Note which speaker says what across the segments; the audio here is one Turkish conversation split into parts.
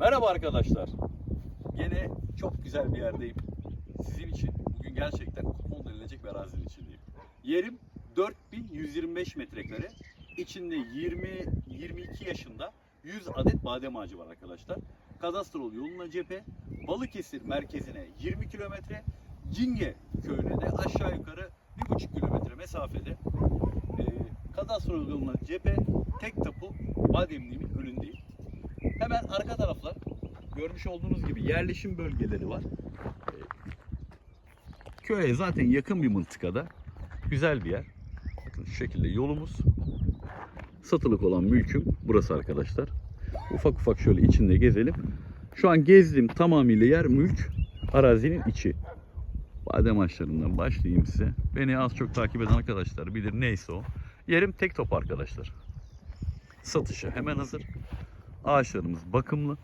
Speaker 1: Merhaba arkadaşlar. Gene çok güzel bir yerdeyim. Sizin için bugün gerçekten kupon denilecek bir arazinin içindeyim. Yerim 4125 metrekare. İçinde 20-22 yaşında 100 adet badem ağacı var arkadaşlar. Kadastrol yoluna cephe, Balıkesir merkezine 20 kilometre, Cinge köyüne de aşağı yukarı 1,5 kilometre mesafede. Ee, Kadastrol yoluna cephe, tek tapu bademliğimin. Hemen arka taraflar görmüş olduğunuz gibi yerleşim bölgeleri var. Ee, Köye zaten yakın bir mıntıkada. Güzel bir yer. Bakın şu şekilde yolumuz. Satılık olan mülküm burası arkadaşlar. Ufak ufak şöyle içinde gezelim. Şu an gezdiğim tamamıyla yer mülk arazinin içi. Badem ağaçlarından başlayayım size. Beni az çok takip eden arkadaşlar bilir neyse o. Yerim tek top arkadaşlar. Satışa hemen hazır. Ağaçlarımız bakımlı.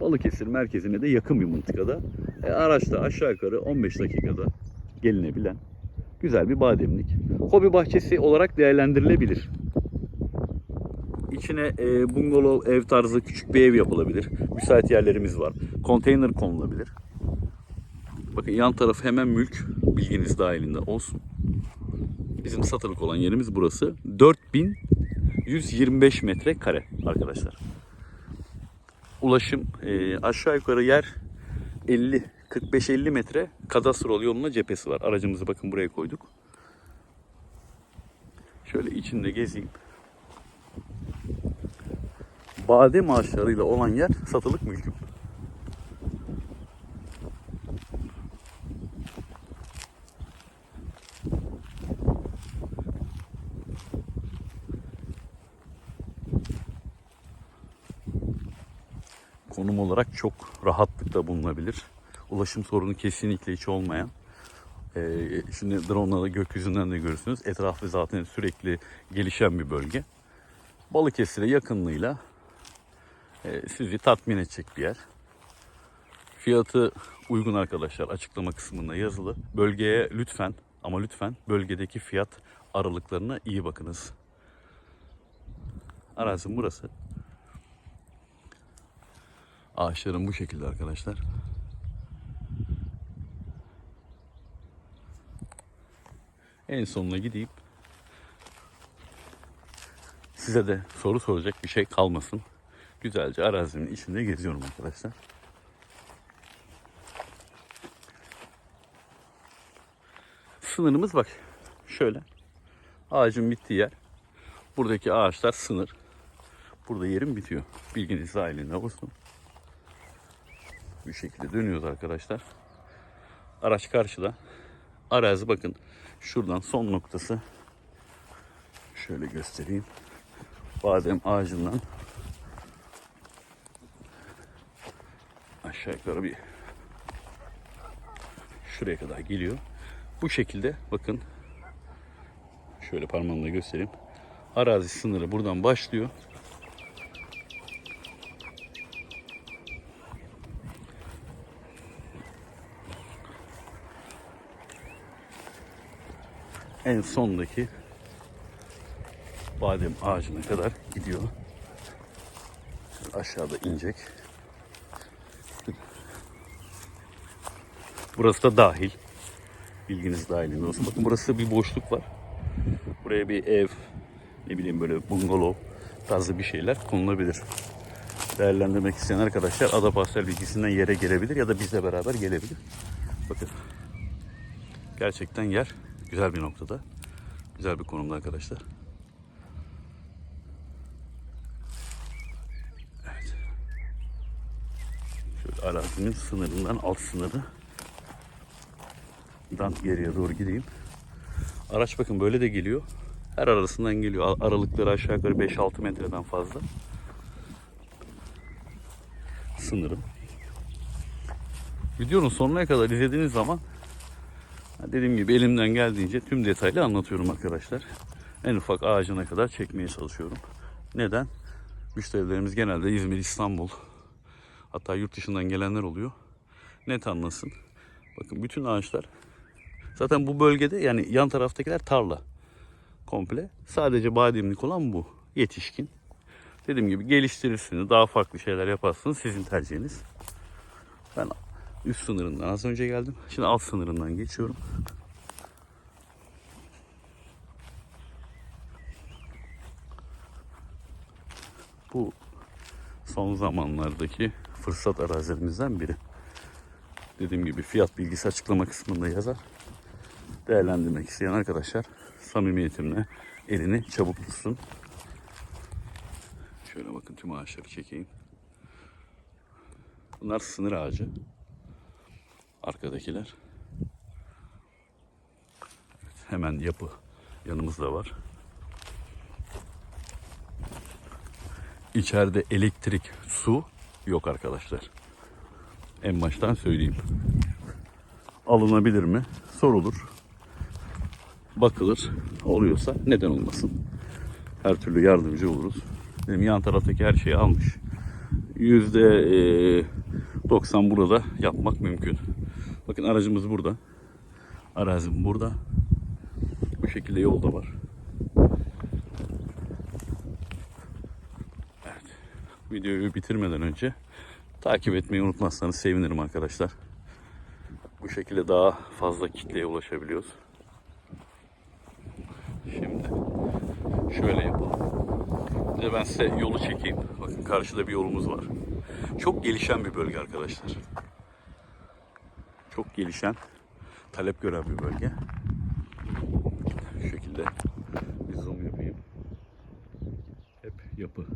Speaker 1: Balıkesir merkezine de yakın bir mıntıkada. E, araçta aşağı yukarı 15 dakikada gelinebilen güzel bir bademlik. Hobi bahçesi olarak değerlendirilebilir. İçine e, bungalov ev tarzı küçük bir ev yapılabilir. Müsait yerlerimiz var. Konteyner konulabilir. Bakın yan taraf hemen mülk. Bilginiz dahilinde olsun. Bizim satılık olan yerimiz burası. 4125 metre kare arkadaşlar. Ulaşım e, aşağı yukarı yer 50 45-50 metre kadastrol yoluna cephesi var. Aracımızı bakın buraya koyduk. Şöyle içinde gezeyim. Badem ağaçlarıyla olan yer satılık mülküm. Konum olarak çok rahatlıkla bulunabilir. Ulaşım sorunu kesinlikle hiç olmayan. Ee, şimdi drone'la da gökyüzünden de görürsünüz. Etrafı zaten sürekli gelişen bir bölge. Balıkesir'e yakınlığıyla e, sizi tatmin edecek bir yer. Fiyatı uygun arkadaşlar açıklama kısmında yazılı. Bölgeye lütfen ama lütfen bölgedeki fiyat aralıklarına iyi bakınız. Arazim burası. Ağaçlarım bu şekilde arkadaşlar. En sonuna gideyim. Size de soru soracak bir şey kalmasın. Güzelce arazimin içinde geziyorum arkadaşlar. Sınırımız bak. Şöyle. Ağacın bittiği yer. Buradaki ağaçlar sınır. Burada yerim bitiyor. Bilginiz dahilinde olsun. Bu şekilde dönüyoruz arkadaşlar. Araç karşıda. Arazi bakın şuradan son noktası. Şöyle göstereyim. Badem ağacından aşağı yukarı bir şuraya kadar geliyor. Bu şekilde bakın şöyle parmağımla göstereyim. Arazi sınırı buradan başlıyor. En sondaki badem ağacına kadar gidiyor. Şöyle aşağıda inecek. Burası da dahil. Bilginiz dahilinde olsun. Bakın burası bir boşluk var. Buraya bir ev, ne bileyim böyle bungalov tarzı bir şeyler konulabilir. Değerlendirmek isteyen arkadaşlar ada parsel bilgisinden yere gelebilir ya da bizle beraber gelebilir. Bakın. Gerçekten yer Güzel bir noktada. Güzel bir konumda arkadaşlar. Evet. Şöyle arazinin sınırından alt sınırı dan geriye doğru gideyim. Araç bakın böyle de geliyor. Her arasından geliyor. Aralıkları aşağı yukarı 5-6 metreden fazla. Sınırım. Videonun sonuna kadar izlediğiniz zaman Dediğim gibi elimden geldiğince tüm detaylı anlatıyorum arkadaşlar. En ufak ağacına kadar çekmeye çalışıyorum. Neden? Müşterilerimiz genelde İzmir, İstanbul hatta yurt dışından gelenler oluyor. Net anlasın. Bakın bütün ağaçlar zaten bu bölgede yani yan taraftakiler tarla komple. Sadece bademlik olan bu. Yetişkin. Dediğim gibi geliştirirsiniz. Daha farklı şeyler yaparsınız. Sizin tercihiniz. Ben üst sınırından az önce geldim. Şimdi alt sınırından geçiyorum. Bu son zamanlardaki fırsat arazilerimizden biri. Dediğim gibi fiyat bilgisi açıklama kısmında yazar. Değerlendirmek isteyen arkadaşlar samimiyetimle elini çabuk tutsun. Şöyle bakın tüm ağaçları çekeyim. Bunlar sınır ağacı. Arkadakiler. Hemen yapı yanımızda var. İçeride elektrik, su yok arkadaşlar. En baştan söyleyeyim. Alınabilir mi? Sorulur. Bakılır. Oluyorsa neden olmasın? Her türlü yardımcı oluruz. Benim yan taraftaki her şeyi almış. Yüzde eee, 90 burada yapmak mümkün. Bakın aracımız burada. Arazim burada. Bu şekilde yol da var. Evet. Videoyu bitirmeden önce takip etmeyi unutmazsanız sevinirim arkadaşlar. Bu şekilde daha fazla kitleye ulaşabiliyoruz. Şimdi şöyle yapalım. Bir ben size yolu çekeyim. Bakın karşıda bir yolumuz var. Çok gelişen bir bölge arkadaşlar. Çok gelişen, talep gören bir bölge. Şu şekilde bir zoom yapayım. Hep yapı.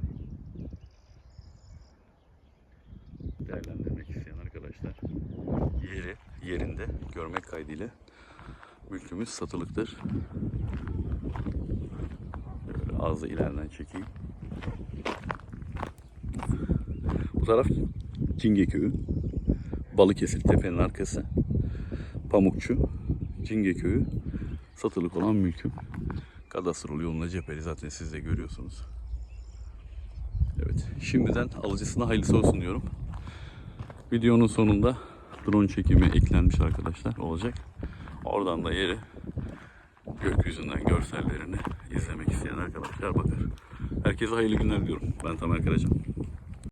Speaker 1: Değerlendirmek isteyen arkadaşlar yeri yerinde görmek kaydıyla mülkümüz satılıktır. Böyle ağzı ileriden çekeyim. Bu taraf Cinge Köyü. Balıkesir tepenin arkası. Pamukçu. Cinge Köyü. Satılık olan mülküm. Kadastrol yoluna cepheli zaten siz de görüyorsunuz. Evet. Şimdiden alıcısına hayırlısı olsun diyorum. Videonun sonunda drone çekimi eklenmiş arkadaşlar olacak. Oradan da yeri gökyüzünden görsellerini izlemek isteyen arkadaşlar bakar. Herkese hayırlı günler diyorum. Ben Tamer Karacan.